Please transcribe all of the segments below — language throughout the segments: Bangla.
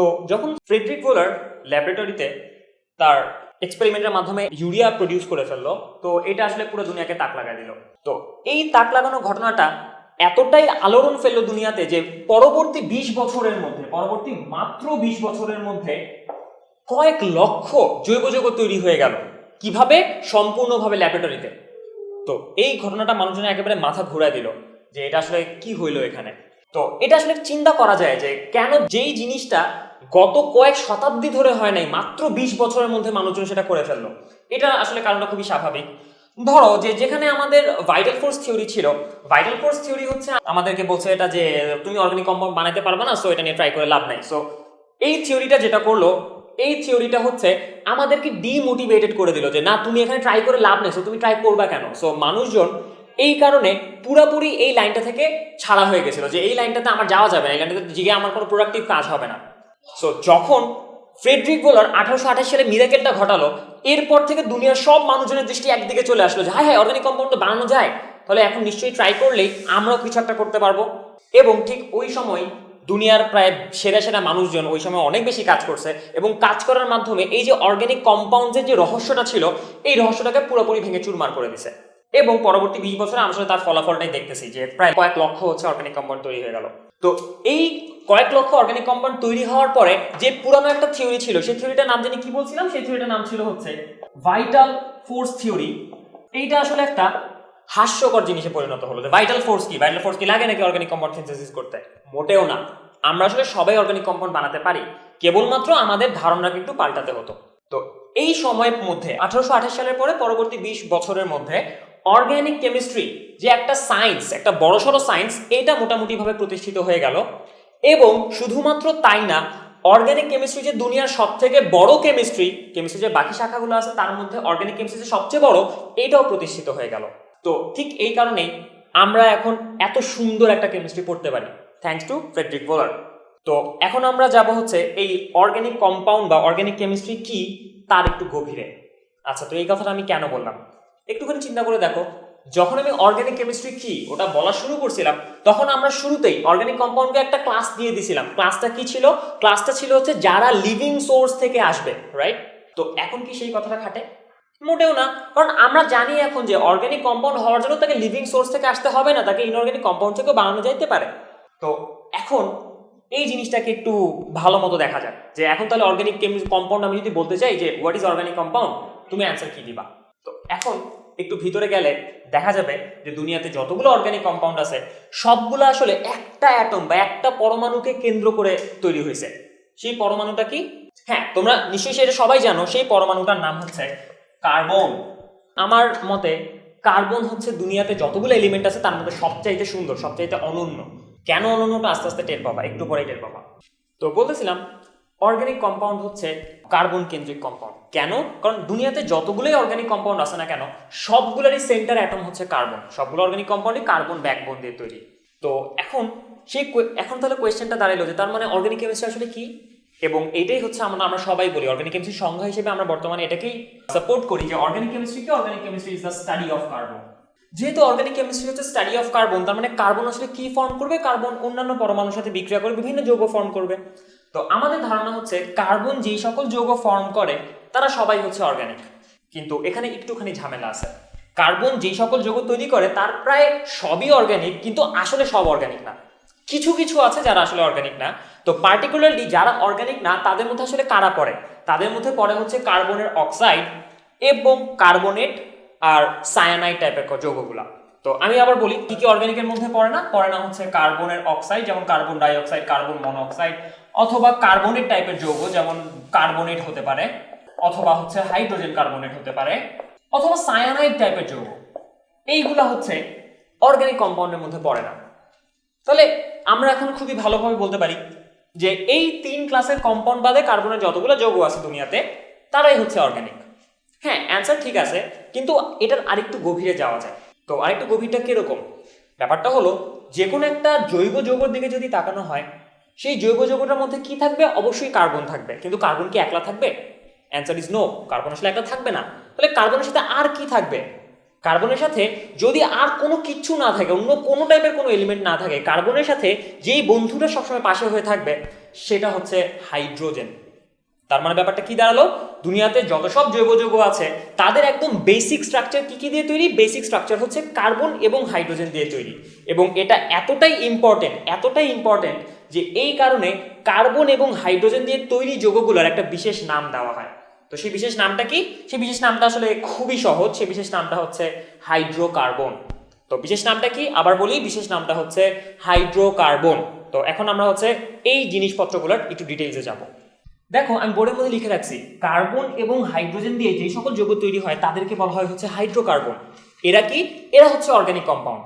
তো যখন ফ্রেডরিক বোলার ল্যাবরেটরিতে তার এক্সপেরিমেন্টের মাধ্যমে ইউরিয়া প্রডিউস করে ফেলল, তো এটা আসলে পুরো দুনিয়াকে তাক লাগাই দিল। তো এই তাক লাগানো ঘটনাটা এতটাই আলোড়ন ফেলল দুনিয়াতে যে পরবর্তী বিশ বছরের মধ্যে, পরবর্তী মাত্র বিশ বছরের মধ্যে কয়েক লক্ষ জৈব জগৎ তৈরি হয়ে গেল। কীভাবে? সম্পূর্ণভাবে ল্যাবরেটরিতে তো এই ঘটনাটা মানুষজনের একেবারে মাথা ঘুরায় দিল যে এটা আসলে কি হইল এখানে। তো এটা আসলে চিন্তা করা যায় যে কেন যেই জিনিসটা গত কয়েক শতাব্দী ধরে হয় নাই, মাত্র বিশ বছরের মধ্যে মানুষজন সেটা করে ফেলল। এটা আসলে কারণটা খুবই স্বাভাবিক। ধরো যে যেখানে আমাদের ভাইটাল ফোর্স থিওরি ছিল ভাইটাল ফোর্স থিওরি হচ্ছে আমাদেরকে বলছে এটা যে তুমি অর্গানিক কম্পাউন্ড বানাতে পারবে না সো এটা নিয়ে ট্রাই করে লাভ নাই। সো এই থিওরিটা যেটা করল, এই থিওরিটা হচ্ছে আমাদেরকে ডিমোটিভেটেড করে দিল যে, না, তুমি এখানে ট্রাই করে লাভ নেই সো তুমি ট্রাই করবা কেন? সো মানুষজন এই কারণে পুরাপুরি এই লাইনটা থেকে ছাড়া হয়ে গেছিল যে, এই লাইনটাতে আমার যাওয়া যাবে না, এই লাইনটাতে জিগে আমার কোনো প্রোডাক্টিভ কাজ হবে না। সো যখন ফ্রেডরিক বোলার আঠারোশো আঠাশ সালে মিরাকেলটা ঘটালো, এরপর থেকে দুনিয়ার সব মানুষজনের দৃষ্টি একদিকে চলে আসলো যে হ্যাঁ হ্যাঁ অর্গানিক কম্পাউন্ড বানানো যায়। তাহলে এখন নিশ্চয়ই ট্রাই করলেই আমরাও কিছু একটা করতে পারব। এবং ঠিক ওই সময় দুনিয়ার প্রায় সেরা সেরা মানুষজন ওই সময় অনেক বেশি কাজ করছে এবং কাজ করার মাধ্যমে এই যে অর্গানিক কম্পাউন্ডের যে রহস্যটা ছিল, এই রহস্যটাকে পুরোপুরি ভেঙে চুরমার করে দিছে। এবং পরবর্তী বিশ বছরে আমরা তার ফলাফলটাই দেখতেছি যে প্রায় কয়েক লক্ষ হচ্ছে অর্গানিক কম্পাউন্ড তৈরি হয়ে গেল। তো এই কয়েক লক্ষ অর্গানিক কম্পাউন্ড তৈরি হওয়ার পরে যে পুরানো একটা থিওরি ছিল, সেই থিওরিটার নাম জানি কি বলছিলাম? সেই থিওরিটার নাম ছিল হচ্ছে ভাইটাল ফোর্স থিওরি এইটা আসলে একটা হাস্যকর জিনিসে পরিণত হলো যে ভাইটাল ফোর্স কি? ভাইটাল ফোর্স কি লাগে নাকি অর্গানিক কম্পাউন্ড সিনথেসিস করতে? মোটেও না। আমরা আসলে সবাই অর্গানিক কম্পাউন্ড বানাতে পারি। কেবলমাত্র আমাদের ধারণাকে একটু পাল্টাতে হতো। তো এই সময়ের মধ্যে, আঠারোশো আঠাশ সালের পরে পরবর্তী বিশ বছরের মধ্যে অর্গানিক কেমিস্ট্রি যে একটা সায়েন্স একটা বড়সড় সায়েন্স এটা মোটামুটিভাবে প্রতিষ্ঠিত হয়ে গেল। এবং শুধুমাত্র তাই না অর্গ্যানিক কেমিস্ট্রি যে দুনিয়ার সব থেকে বড় কেমিস্ট্রি কেমিস্ট্রি যে বাকি শাখাগুলো আছে, তার মধ্যে অর্গানিক কেমিস্ট্রি যে সবচেয়ে বড়, এটাও প্রতিষ্ঠিত হয়ে গেল। তো ঠিক এই কারণেই আমরা এখন এত সুন্দর একটা কেমিস্ট্রি পড়তে পারি। থ্যাঙ্কস টু ফ্রেডরিক বোলার তো এখন আমরা যাব হচ্ছে এই অর্গানিক কম্পাউন্ড বা অর্গানিক কেমিস্ট্রি কি, তার একটু গভীরে। আচ্ছা তো এই কথাটা আমি কেন বললাম? একটুখানি চিন্তা করে দেখো। যখন আমি অর্গানিক কেমিস্ট্রি কি, ওটা বলা শুরু করছিলাম, তখন আমরা শুরুতেই অর্গানিক কম্পাউন্ডকে একটা ক্লাস দিয়ে দিছিলাম। ক্লাসটা কি ছিল? ক্লাসটা ছিল হচ্ছে যারা লিভিং সোর্স থেকে আসবে রাইট তো এখন কি সেই কথাটা খাটে? মোটেও না, কারণ আমরা জানি এখন যে অর্গানিক কম্পাউন্ড হওয়ার জন্য তাকে লিভিং সোর্স থেকে আসতে হবে না, তাকে ইনঅর্গানিক কম্পাউন্ড থেকেও বানানো যাইতে পারে। তো এখন এই জিনিসটাকে একটু ভালো মতো দেখা যাক। যে এখন তাহলে অর্গানিক কম্পাউন্ড আমি যদি বলতে চাই যে হোয়াট ইজ অর্গানিক কম্পাউন্ড তুমি অ্যান্সার কি দিবা? তো এখন একটু ভিতরে গেলে দেখা যাবে যে দুনিয়াতে যতগুলো অর্গানিক কম্পাউন্ড আছে, সবগুলো আসলে একটা অ্যাটম বা একটা পরমাণুকে কেন্দ্র করে তৈরি হয়েছে। সেই পরমাণুটা কি? হ্যাঁ তোমরা নিশ্চয়ই সেটা সবাই জানো, সেই পরমাণুটার নাম হচ্ছে কার্বন। আমার মতে কার্বন হচ্ছে দুনিয়াতে যতগুলো এলিমেন্ট আছে, তার মধ্যে সবচাইতে সুন্দর, সবচাইতে অনন্য। কেন অনন্যটা আস্তে আস্তে টের পাবা, একটু পরে টের পাবা। তো বলতেছিলাম অর্গানিক কম্পাউন্ড হচ্ছে কার্বন কেন্দ্রিক কম্পাউন্ড কেন? কারণ দুনিয়াতে যতগুলোই অর্গানিক কম্পাউন্ড আছে না কেন, সবগুলোরই সেন্টার অ্যাটম হচ্ছে কার্বন সবগুলো অর্গানিক কম্পাউন্ডই কার্বন ব্যাকবোন দিয়ে তৈরি। তো এখন সেই এখন তাহলে কোয়েশ্চেনটা দাঁড়াইলো যে তার মানে অর্গানিক কেমিস্ট্রি আসলে কি? এবং এটাই হচ্ছে আমরা আমরা সবাই বলি অর্গানিক কেমিস্ট্রি সংজ্ঞা হিসেবে আমরা বর্তমানে এটাকেই সাপোর্ট করি যে অর্গানিক কেমিস্ট্রি কি organic chemistry is the study of carbon যেহেতু অর্গানিক কেমিস্ট্রি হচ্ছে স্টাডি অফ কার্বন তার মানে কার্বন আসলে কি ফর্ম করবে? কার্বন অন্যান্য পরমাণুর সাথে বিক্রিয়া করে বিভিন্ন যৌগ ফর্ম করবে। তো আমাদের ধারণা হচ্ছে কার্বন যেই সকল যৌগ ফর্ম করে, তারা সবাই হচ্ছে অর্গানিক কিন্তু এখানে একটুখানি ঝামেলা আছে। কার্বন যেই সকল যৌগ তৈরি করে, তার প্রায় সবই অর্গানিক কিন্তু আসলে সব অর্গানিক না। কিছু কিছু আছে যারা আসলে অর্গানিক না। তো পার্টিকুলারলি যারা অর্গানিক না, তাদের মধ্যে আসলে কারা পড়ে? তাদের মধ্যে পড়ে হচ্ছে কার্বনের অক্সাইড এবং কার্বনেট আর সায়ানাইড টাইপের যৌগগুলা। তো আমি আবার বলি, কি কি অর্গানিকের মধ্যে পড়ে না? পড়ে না হচ্ছে কার্বনের অক্সাইড যেমন কার্বন ডাইঅক্সাইড কার্বন মনোক্সাইড অথবা কার্বনেট টাইপের যৌগ, যেমন কার্বনেট হতে পারে, অথবা হচ্ছে হাইড্রোজেন কার্বনেট হতে পারে, অথবা সায়ানাইড টাইপের যৌগ। এইগুলা হচ্ছে অর্গানিক কম্পাউন্ডের মধ্যে পড়ে না। তাহলে আমরা এখন খুবই ভালোভাবে বলতে পারি যে এই তিন ক্লাসের কম্পাউন্ড বাদে কার্বনের যতগুলো যৌগ আছে দুনিয়াতে, তারাই হচ্ছে অর্গানিক হ্যাঁ অ্যান্সার ঠিক আছে, কিন্তু এটার আরেকটু গভীরে যাওয়া যায়। তো আরেকটু গভীরটা কীরকম? ব্যাপারটা হলো যে কোনো একটা জৈব যৌগের দিকে যদি তাকানো হয়, সেই জৈব যৌগটার মধ্যে কি থাকবে? অবশ্যই কার্বন থাকবে। কিন্তু কার্বন কি একলা থাকবে? অ্যান্সার ইজ নো কার্বন আসলে একলা থাকবে না। তাহলে কার্বনের সাথে আর কি থাকবে? কার্বনের সাথে যদি আর কোনো কিচ্ছু না থাকে, অন্য কোনো টাইপের কোনো এলিমেন্ট না থাকে, কার্বনের সাথে যেই বন্ধুটা সবসময় পাশে হয়ে থাকবে, সেটা হচ্ছে হাইড্রোজেন তার মানে ব্যাপারটা কি দাঁড়াল? দুনিয়াতে যত সব জৈব যৌগ আছে, তাদের একদম বেসিক স্ট্রাকচার কি কি দিয়ে তৈরি? বেসিক স্ট্রাকচার হচ্ছে কার্বন এবং হাইড্রোজেন দিয়ে তৈরি। এবং এটা এতটাই ইম্পর্টেন্ট এতটাই ইম্পর্টেন্ট যে এই কারণে কার্বন এবং হাইড্রোজেন দিয়ে তৈরি যৌগগুলোর একটা বিশেষ নাম দেওয়া হয়। তো সেই বিশেষ নামটা কি? সেই বিশেষ নামটা আসলে খুবই সহজ। সেই বিশেষ নামটা হচ্ছে হাইড্রোকার্বন তো বিশেষ নামটা কি? আবার বলি, বিশেষ নামটা হচ্ছে হাইড্রোকার্বন তো এখন আমরা হচ্ছে এই জিনিসপত্রগুলোর একটু ডিটেলসে যাব। দেখো, আমি বোর্ডের মধ্যে লিখে রাখছি কার্বন এবং হাইড্রোজেন দিয়ে যে সকল যৌগ তৈরি হয়, তাদেরকে বলা হয় হচ্ছে হাইড্রোকার্বন এরা কি? এরা হচ্ছে অর্গানিক কম্পাউন্ড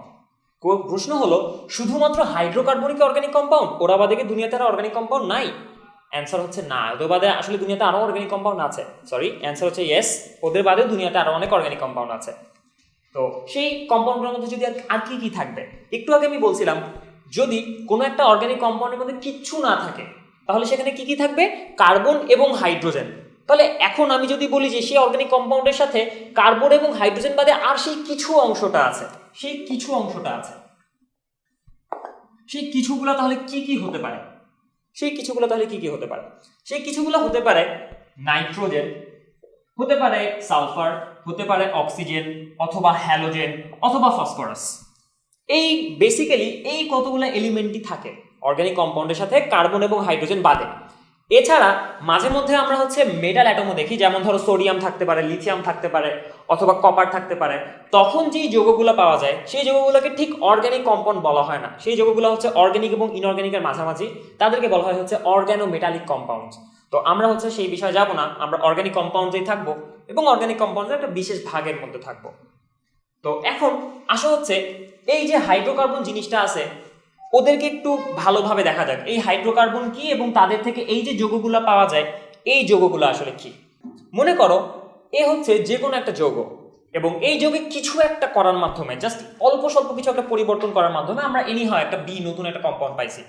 প্রশ্ন হলো, শুধুমাত্র হাইড্রোকার্বনই কি অর্গানিক কম্পাউন্ড ওরা বাদে কি দুনিয়াতে আর অর্গানিক কম্পাউন্ড নাই? অ্যান্সার হচ্ছে না। ওদের বাদে আসলে দুনিয়াতে আরও অর্গানিক কম্পাউন্ড আছে। সরি অ্যান্সার হচ্ছে ইয়েস ওদের বাদে দুনিয়াতে আরও অনেক অর্গানিক কম্পাউন্ড আছে। তো সেই কম্পাউন্ডগুলোর মধ্যে যদি আর কি কি থাকবে? একটু আগে আমি বলছিলাম, যদি কোনো একটা অর্গানিক কম্পাউন্ডের মধ্যে কিচ্ছু না থাকে তাহলে সেখানে কি কি থাকবে? কার্বন এবং হাইড্রোজেন। তাহলে এখন আমি যদি বলি যে সেই অর্গানিক কম্পাউন্ডের সাথে কার্বন এবং হাইড্রোজেন বাদে আর সেই কিছু অংশটা আছে, সেই কিছু অংশটা আছে, সেই কিছুগুলো তাহলে কি কি হতে পারে? সেই কিছুগুলো তাহলে কি কি হতে পারে? সেই কিছুগুলো হতে পারে নাইট্রোজেন, হতে পারে সালফার, হতে পারে অক্সিজেন, অথবা হ্যালোজেন, অথবা ফসফরাস। এই বেসিক্যালি এই কতগুলো এলিমেন্টই থাকে অর্গানিক কম্পাউন্ডের সাথে কার্বন এবং হাইড্রোজেন বাদে। এছাড়া মাঝে মধ্যে আমরা হচ্ছে মেটাল অ্যাটমও দেখি, যেমন ধরো সোডিয়াম থাকতে পারে লিথিয়াম থাকতে পারে, অথবা কপার থাকতে পারে। তখন যেই যৌগগুলো পাওয়া যায়, সেই যৌগগুলোকে ঠিক অর্গানিক কম্পাউন্ড বলা হয় না। সেই যৌগগুলো হচ্ছে অর্গানিক এবং ইনঅর্গানিকের মাঝামাঝি। তাদেরকে বলা হয় হচ্ছে অর্গানো মেটালিক কম্পাউন্ড তো আমরা হচ্ছে সেই বিষয়ে যাব না, আমরা অর্গানিক কম্পাউন্ডেই থাকব এবং অর্গানিক কম্পাউন্ডের একটা বিশেষ ভাগের মধ্যে থাকব। তো এখন আসা হচ্ছে এই যে হাইড্রোকার্বন জিনিসটা আছে, ওদেরকে একটু ভালোভাবে দেখা যাক। এই হাইড্রোকার্বন কি এবং তাদের থেকে এই যে যৌগগুলো পাওয়া যায়, এই যৌগগুলো আসলে কি? মনে করো, এ হচ্ছে যে কোনো একটা যৌগ এবং এই যোগে কিছু একটা করার মাধ্যমে জাস্ট অল্প স্বল্প কিছু একটা পরিবর্তন করার মাধ্যমে আমরা এনি হয় একটা বি নতুন একটা কম্পাউন্ড পাইছি।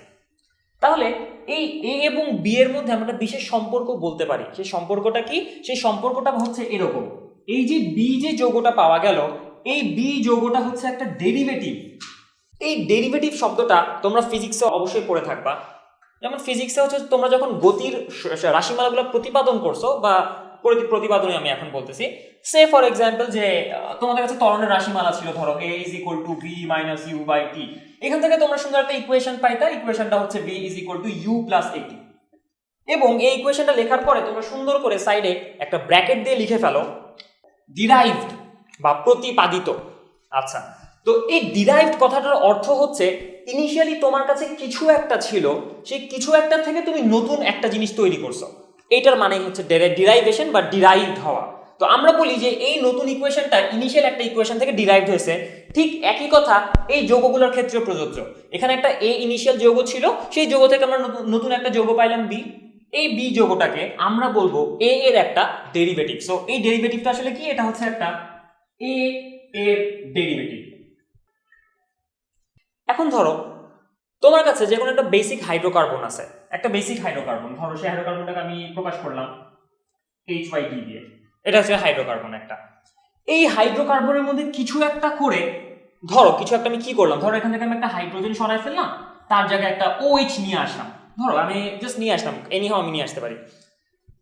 তাহলে এই এ এবং বি এর মধ্যে আমরা একটা বিশেষ সম্পর্ক বলতে পারি। সেই সম্পর্কটা কি? সেই সম্পর্কটা হচ্ছে এরকম। এই যে বি যে যৌগটা পাওয়া গেল এই বি যৌগটা হচ্ছে একটা ডেরিভেটিভ এই ডেরিভেটিভ শব্দটা তোমরা ফিজিক্সে অবশ্যই পড়ে থাকবা। যেমন ফিজিক্সে হচ্ছে তোমরা যখন গতির রাশিমালাগুলো প্রতিপাদন করছ বা প্রতি- প্রতিপাদনে আমি এখন বলতেছি। সে ফর এক্সাম্পল যে তোমাদের কাছে তরণের রাশিমালা ছিল, ধরো A is equal to V minus U by T এখান থেকে তোমরা সুন্দর একটা ইকুয়েশন পাইতা ইকুয়েশনটা হচ্ছে V is equal to U plus at এবং এই ইকুয়েশনটা লেখার পরে তোমরা সুন্দর করে সাইডে একটা ব্র্যাকেট দিয়ে লিখে ফেলো। ডিরাইভড বা প্রতিপাদিত। আচ্ছা তো এই ডিরাইভড কথাটার অর্থ হচ্ছে ইনিশিয়ালি তোমার কাছে কিছু একটা ছিল, সেই কিছু একটা থেকে তুমি নতুন একটা জিনিস তৈরি করছ। এইটার মানে হচ্ছে ডিরাইভেশন বা ডিরাইভড হওয়া। তো আমরা বলি যে এই নতুন ইকুয়েশনটা ইনিশিয়াল একটা ইকুয়েশন থেকে ডিরাইভড হয়েছে। ঠিক একই কথা এই যৌগগুলোর ক্ষেত্রে প্রযোজ্য। এখানে একটা এ ইনিশিয়াল যৌগ ছিল, সেই যৌগ থেকে আমরা নতুন- নতুন একটা যৌগ পাইলাম বি এই বি যৌগটাকে আমরা বলব এ এর একটা ডেরিভেটিভ সো এই ডেরিভেটিভটা আসলে কি? এটা হচ্ছে একটা এ এর ডেরিভেটিভ এখন ধরো, তোমার কাছে যে কোনো একটা বেসিক হাইড্রোকার্বন আছে। একটা বেসিক হাইড্রোকার্বন ধরো সেই হাইড্রোকার্বনটাকে আমি প্রকাশ করলাম এইচ ওয়াই ডি দিয়ে। এটা হচ্ছে হাইড্রোকার্বন একটা। এই হাইড্রোকার্বনের মধ্যে কিছু একটা করে, ধরো কিছু একটা আমি কি করলাম? ধরো এখান থেকে আমি একটা হাইড্রোজেন সরাই ফেললাম, তার জায়গায় একটা ওএইচ নিয়ে আসলাম। ধরো আমি জাস্ট নিয়ে আসলাম এনি হাও আমি নিয়ে আসতে পারি।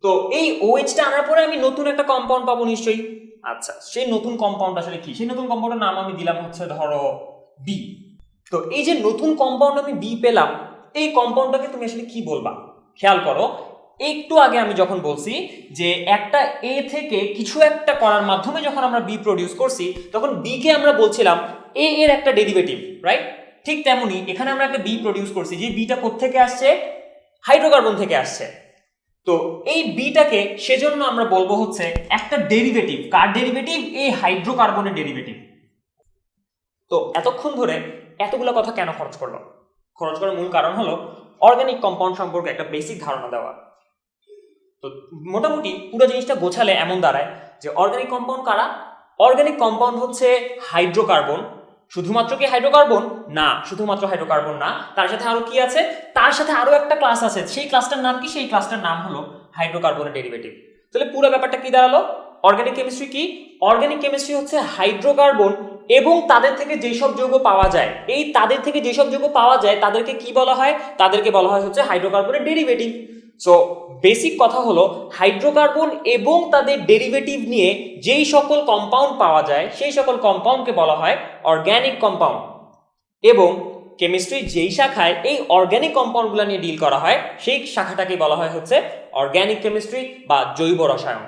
তো এই ওএইচটা আনার পরে আমি নতুন একটা কম্পাউন্ড পাবো নিশ্চয়ই। আচ্ছা সেই নতুন কম্পাউন্ড আসলে কি? সেই নতুন কম্পাউন্ডের নাম আমি দিলাম হচ্ছে ধরো বি তো এই যে নতুন কম্পাউন্ড আমি বি পেলাম, এই কম্পাউন্ডটাকে তুমি আসলে কি বলবা? খেয়াল করো, একটু আগে আমি যখন বলছি যে একটা এ থেকে কিছু একটা করার মাধ্যমে যখন আমরা বি প্রডিউস করছি, তখন বি কে আমরা বলছিলাম এ এর একটা ডেরিভেটিভ রাইট ঠিক তেমনি এখানে আমরা একটা বি প্রডিউস করছি, যে বিটা থেকে আসছে? হাইড্রোকার্বন থেকে আসছে। তো এই বিটাকে সেজন্য আমরা বলব হচ্ছে একটা ডেরিভেটিভ কার ডেরিভেটিভ এই হাইড্রোকার্বনের ডেরিভেটিভ তো এতক্ষণ ধরে এতগুলো কথা কেন খরচ করল? খরচ করার মূল কারণ হলো অর্গানিক কম্পাউন্ড সম্পর্কে একটা বেসিক ধারণা দেওয়া। তো মোটামুটি পুরো জিনিসটা গোছালে এমন দাঁড়ায় যে অর্গানিক কম্পাউন্ড কারা? অর্গানিক কম্পাউন্ড হচ্ছে হাইড্রোকার্বন শুধুমাত্র কি হাইড্রোকার্বন না, শুধুমাত্র হাইড্রোকার্বন না। তার সাথে আরও কি আছে? তার সাথে আরও একটা ক্লাস আছে। সেই ক্লাসটার নাম কি? সেই ক্লাসটার নাম হলো হাইড্রোকার্বনের ডেরিভেটিভ তাহলে পুরো ব্যাপারটা কি দাঁড়াল? অর্গানিক কেমিস্ট্রি কি? অর্গানিক কেমিস্ট্রি হচ্ছে হাইড্রোকার্বন এবং তাদের থেকে যেসব যৌগ পাওয়া যায়। এই তাদের থেকে যেসব যৌগ পাওয়া যায়, তাদেরকে কি বলা হয়? তাদেরকে বলা হয় হচ্ছে হাইড্রোকার্বনের ডেরিভেটিভ সো বেসিক কথা হলো হাইড্রোকার্বন এবং তাদের ডেরিভেটিভ নিয়ে যেই সকল কম্পাউন্ড পাওয়া যায়, সেই সকল কম্পাউন্ডকে বলা হয় অর্গ্যানিক কম্পাউন্ড এবং কেমিস্ট্রি যেই শাখায় এই অর্গ্যানিক কম্পাউন্ডগুলো নিয়ে ডিল করা হয়, সেই শাখাটাকে বলা হয় হচ্ছে অর্গ্যানিক কেমিস্ট্রি বা জৈব রসায়ন।